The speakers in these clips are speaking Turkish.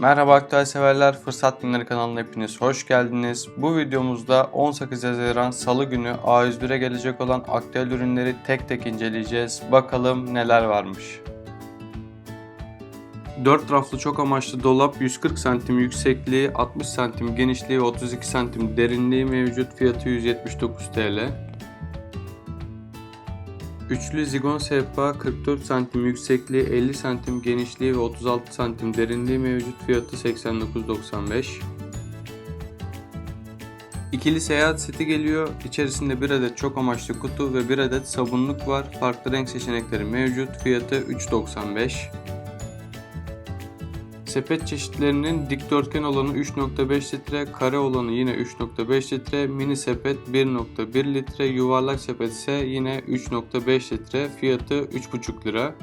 Merhaba aktüel severler, Fırsat Binleri kanalına hepiniz hoş geldiniz. Bu videomuzda 18 Haziran Salı günü A101'e gelecek olan aktüel ürünleri tek tek inceleyeceğiz. Bakalım neler varmış. 4 raflı çok amaçlı dolap 140 santim yüksekliği, 60 santim genişliği ve 32 santim derinliği mevcut. Fiyatı 179 TL. Üçlü zigon sehpa 44 santim yüksekliği, 50 santim genişliği ve 36 santim derinliği mevcut fiyatı 89.95. İkili seyahat seti geliyor. İçerisinde bir adet çok amaçlı kutu ve bir adet sabunluk var. Farklı renk seçenekleri mevcut. Fiyatı 3.95. Sepet çeşitlerinin dikdörtgen olanı 3.5 litre, kare olanı yine 3.5 litre, mini sepet 1.1 litre, yuvarlak sepet ise yine 3.5 litre, fiyatı 3.5 lira.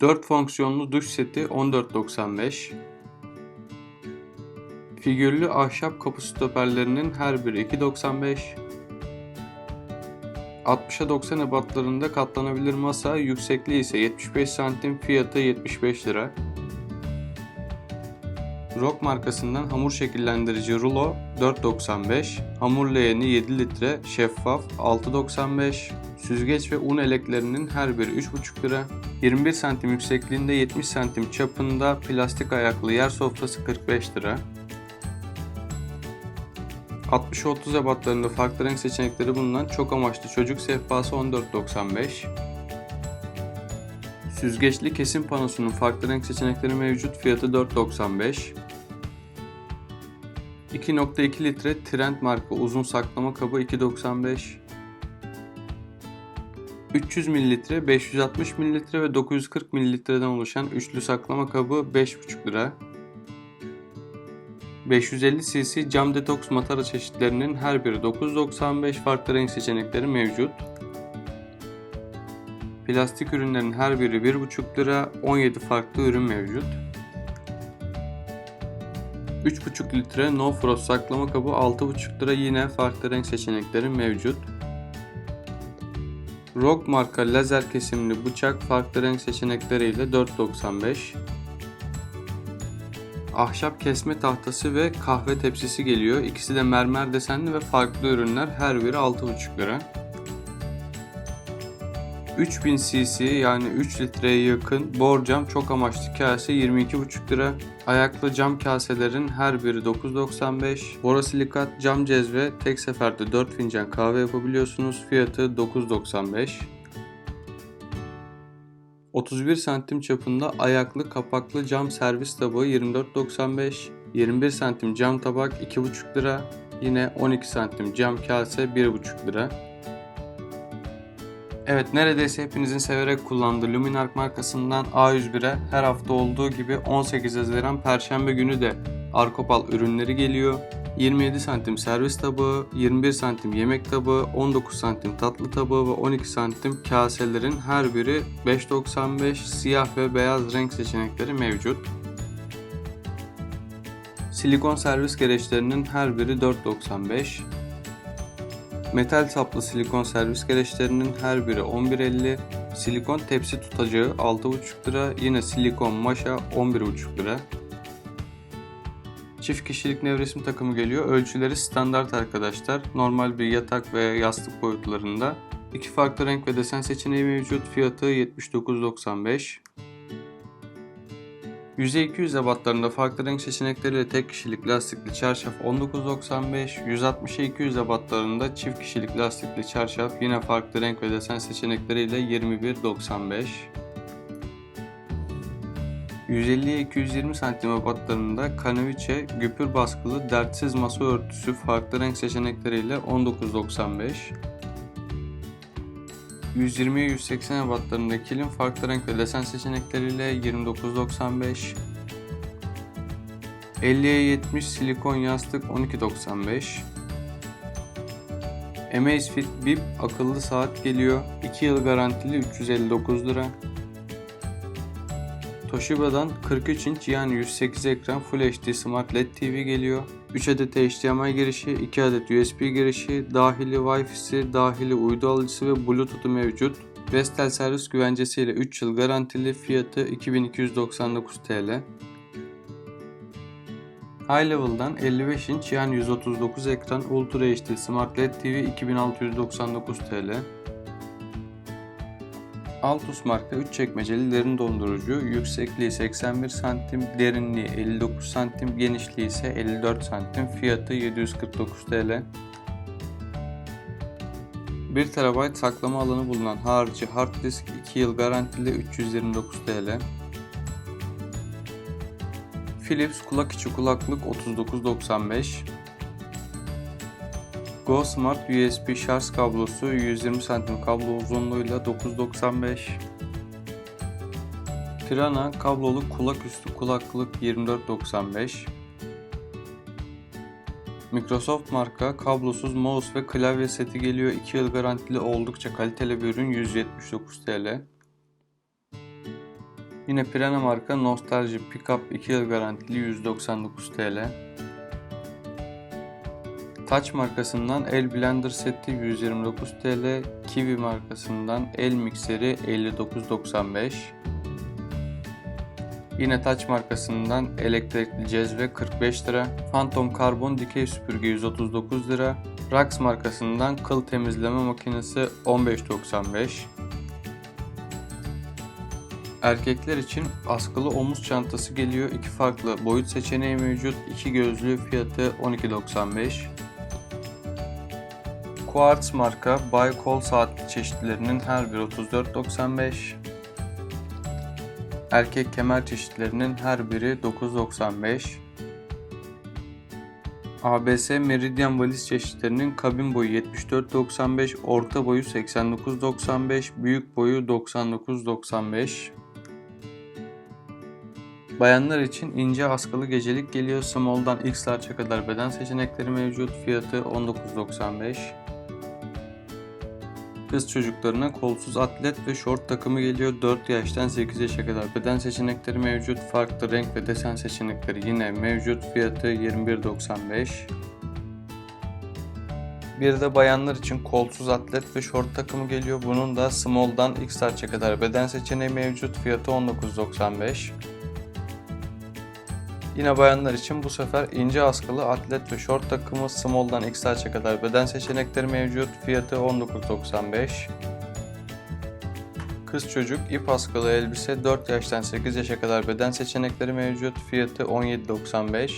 4 fonksiyonlu duş seti 14.95. Figürlü ahşap kapı stoperlerinin her biri 2.95. 60'a 90 ebatlarında katlanabilir masa, yüksekliği ise 75 santim, fiyatı 75 lira. Rock markasından hamur şekillendirici rulo 4.95, hamur leğeni 7 litre, şeffaf 6.95, süzgeç ve un eleklerinin her biri 3.5 lira. 21 santim yüksekliğinde 70 santim çapında plastik ayaklı yer sofrası 45 lira. 60-30 ebatlarında farklı renk seçenekleri bulunan çok amaçlı çocuk sehpası 14.95. Süzgeçli kesim panosunun farklı renk seçenekleri mevcut fiyatı 4.95. 2.2 litre Trend marka uzun saklama kabı 2.95. 300 ml, 560 ml ve 940 ml'den oluşan üçlü saklama kabı 5.5 lira. 550 cc cam detoks matara çeşitlerinin her biri 9.95 farklı renk seçenekleri mevcut. Plastik ürünlerin her biri 1.5 lira 17 farklı ürün mevcut. 3.5 litre No Frost saklama kabı 6.5 lira yine farklı renk seçenekleri mevcut. Rock marka lazer kesimli bıçak farklı renk seçenekleriyle 4.95. Ahşap kesme tahtası ve kahve tepsisi geliyor. İkisi de mermer desenli ve farklı ürünler. Her biri 6,5 lira. 3000 cc yani 3 litreye yakın borcam çok amaçlı kase 22,5 lira. Ayaklı cam kaselerin her biri 9.95. Borosilikat cam cezve tek seferde 4 fincan kahve yapabiliyorsunuz. Fiyatı 9.95. 31 santim çapında ayaklı kapaklı cam servis tabağı 24.95, 21 santim cam tabak 2.5 lira, yine 12 santim cam kase 1.5 lira. Evet neredeyse hepinizin severek kullandığı Luminark markasından A101'e her hafta olduğu gibi 18 Haziran Perşembe günü de Arkopal ürünleri geliyor. 27 santim servis tabağı, 21 santim yemek tabağı, 19 santim tatlı tabağı ve 12 santim kaselerin her biri 5.95 siyah ve beyaz renk seçenekleri mevcut. Silikon servis gereçlerinin her biri 4.95. Metal saplı silikon servis gereçlerinin her biri 11.50. Silikon tepsi tutacağı 6.5 lira. Yine silikon maşa 11.5 lira. Çift kişilik nevresim takımı geliyor. Ölçüleri standart arkadaşlar. Normal bir yatak ve yastık boyutlarında. İki farklı renk ve desen seçeneği mevcut. Fiyatı 79.95. Yüzey 200 ebatlarında farklı renk seçenekleriyle tek kişilik lastikli çarşaf 19.95, 160 200 ebatlarında çift kişilik lastikli çarşaf yine farklı renk ve desen seçenekleriyle 21.95. 150'ye 220 cm ebatlarında kanaviçe güpür baskılı dertsiz masa örtüsü farklı renk seçenekleriyle 19.95 120'ye 180 ebatlarında kilim farklı renk ve desen seçenekleriyle 29.95 50'ye 70 silikon yastık 12.95 Amazfit Bip akıllı saat geliyor. 2 yıl garantili 359 lira. Toshiba'dan 43 inç yani 108 ekran Full HD Smart LED TV geliyor. 3 adet HDMI girişi, 2 adet USB girişi, dahili Wi-Fi'si, dahili uydu alıcısı ve Bluetooth'u mevcut. Vestel servis güvencesiyle 3 yıl garantili fiyatı 2299 TL. High Level'dan 55 inç yani 139 ekran Ultra HD Smart LED TV 2699 TL. Altus marka 3 çekmeceli derin dondurucu, yüksekliği 81 cm, derinliği 59 cm, genişliği ise 54 cm, fiyatı 749 TL. 1 TB saklama alanı bulunan harici hard disk 2 yıl garantili 329 TL. Philips kulak içi kulaklık 39.95 Go Smart USB şarj kablosu 120 cm kablo uzunluğuyla 9.95 Pirana kablolu kulak üstü kulaklık 24.95 Microsoft marka kablosuz mouse ve klavye seti geliyor. 2 yıl garantili oldukça kaliteli bir ürün 179 TL. Yine Pirana marka Nostalji Pickup 2 yıl garantili 199 TL. Touch markasından el blender seti 129 TL, Kiwi markasından el mikseri 59.95. Yine Touch markasından elektrikli cezve 45 lira, Phantom karbon dikey süpürge 139 lira, Rax markasından kıl temizleme makinesi 15.95. Erkekler için askılı omuz çantası geliyor. İki farklı boyut seçeneği mevcut. İki gözlü fiyatı 12.95. Quartz marka Bay kol saatli çeşitlerinin her biri 34.95. Erkek kemer çeşitlerinin her biri 9.95. ABS Meridian valiz çeşitlerinin kabin boyu 74.95, orta boyu 89.95, büyük boyu 99.95. Bayanlar için ince askılı gecelik geliyor. Small'dan X large'a kadar beden seçenekleri mevcut. Fiyatı 19.95. Kız çocuklarına kolsuz atlet ve şort takımı geliyor. 4 yaştan 8 yaşa kadar beden seçenekleri mevcut. Farklı renk ve desen seçenekleri yine mevcut. Fiyatı 21.95. Bir de bayanlar için kolsuz atlet ve şort takımı geliyor. Bunun da small'dan X large'a kadar beden seçeneği mevcut. Fiyatı 19.95. Yine bayanlar için bu sefer ince askılı atlet ve şort takımı small'dan XL'e kadar beden seçenekleri mevcut. Fiyatı 19.95. Kız çocuk ip askılı elbise 4 yaştan 8 yaşa kadar beden seçenekleri mevcut. Fiyatı 17.95.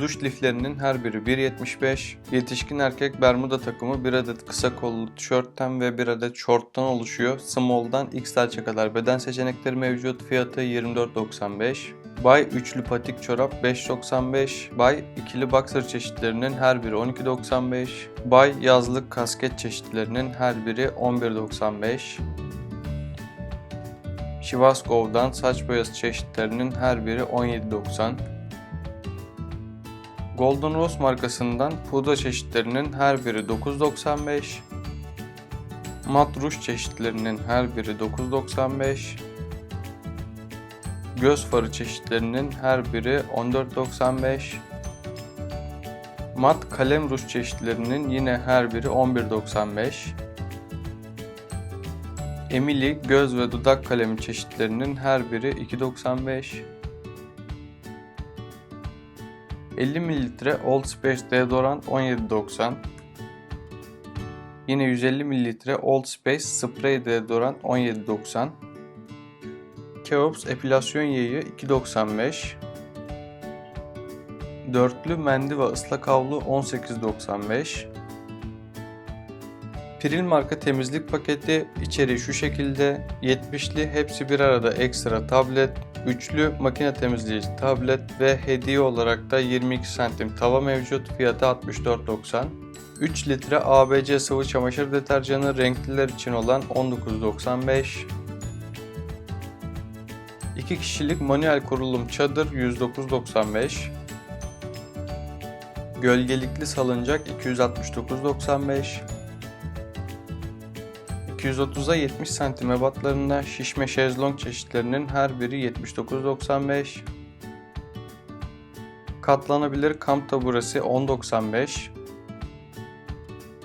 Duş liflerinin her biri 1.75. Yetişkin erkek bermuda takımı 1 adet kısa kollu tişörtten ve 1 adet şorttan oluşuyor. Small'dan XL'e kadar beden seçenekleri mevcut. Fiyatı 24.95. Bay üçlü patik çorap 5.95. Bay ikili boxer çeşitlerinin her biri 12.95. Bay yazlık kasket çeşitlerinin her biri 11.95. Shivaskov'dan saç boyası çeşitlerinin her biri 17.90. Golden Rose markasından pudra çeşitlerinin her biri 9.95. Mat ruj çeşitlerinin her biri 9.95. Göz farı çeşitlerinin her biri 14.95. Mat kalem ruj çeşitlerinin yine her biri 11.95. Emily göz ve dudak kalemi çeşitlerinin her biri 2.95. 50 ml Old Spice deodorant 17.90 Yine 150 ml Old Spice sprey deodorant 17.90 Keops epilasyon yayı 2.95 Dörtlü mendil ve ıslak havlu 18.95 Piril marka temizlik paketi içeriği şu şekilde 70'li hepsi bir arada ekstra tablet, üçlü makine temizleyici tablet ve hediye olarak da 22 santim tava mevcut. Fiyatı 64.90 3 litre ABC sıvı çamaşır deterjanı. Renkliler için olan 19.95 2 kişilik manuel kurulum çadır 109.95 Gölgelikli salıncak 269.95 230'a 70 cm ebatlarında şişme şezlong çeşitlerinin her biri 79.95 Katlanabilir kamp taburesi 10.95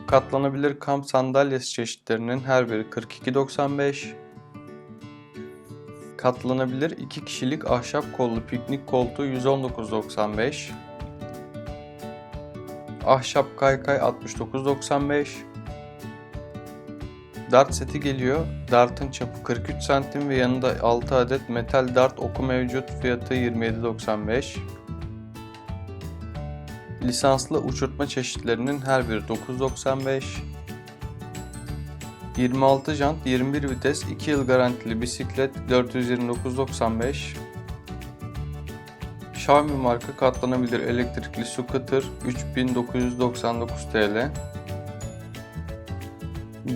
Katlanabilir kamp sandalyesi çeşitlerinin her biri 42.95. Katlanabilir 2 kişilik ahşap kollu piknik koltuğu 119.95. Ahşap kaykay 69.95. Dart seti geliyor. Dartın çapı 43 santim ve yanında 6 adet metal dart oku mevcut. Fiyatı 27.95. Lisanslı uçurtma çeşitlerinin her biri 9.95. 26 jant 21 vites 2 yıl garantili bisiklet 429.95. Xiaomi marka katlanabilir elektrikli scooter 3999 TL.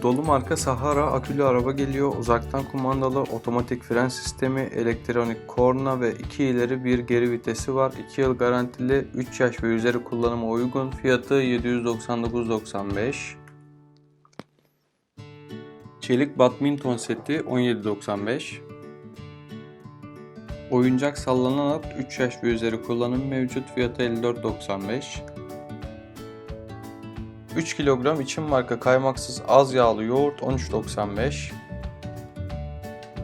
Dolu marka Sahara akülü araba geliyor. Uzaktan kumandalı otomatik fren sistemi, elektronik korna ve 2 ileri 1 geri vitesi var. 2 yıl garantili, 3 yaş ve üzeri kullanıma uygun. Fiyatı 799.95. Çelik badminton seti 17.95. Oyuncak sallanan at 3 yaş ve üzeri kullanım mevcut. Fiyatı 54.95. 3 kilogram için marka kaymaksız az yağlı yoğurt 13.95.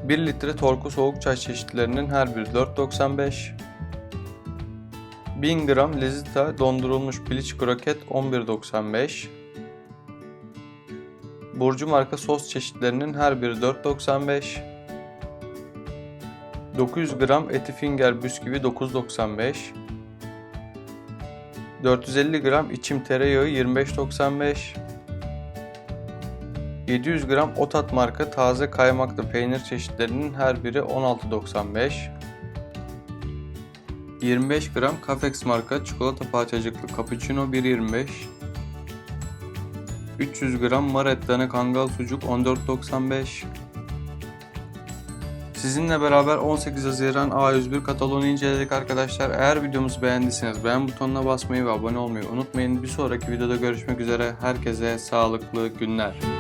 1 litre torku soğuk çay çeşitlerinin her biri 4.95. 1000 gram Lezita dondurulmuş piliç kroket 11.95. Burcu marka sos çeşitlerinin her biri 4.95. 900 gram eti finger bisküvi 9.95. 450 gram içim tereyağı 25.95 700 gram Otat marka taze kaymaklı peynir çeşitlerinin her biri 16.95 25 gram Cafex marka çikolata parçacıklı cappuccino 1.25 300 gram Maret kangal sucuk 14.95 Sizinle beraber 18 Haziran A101 kataloğunu inceledik arkadaşlar. Eğer videomuzu beğendiyseniz beğen butonuna basmayı ve abone olmayı unutmayın. Bir sonraki videoda görüşmek üzere. Herkese sağlıklı günler.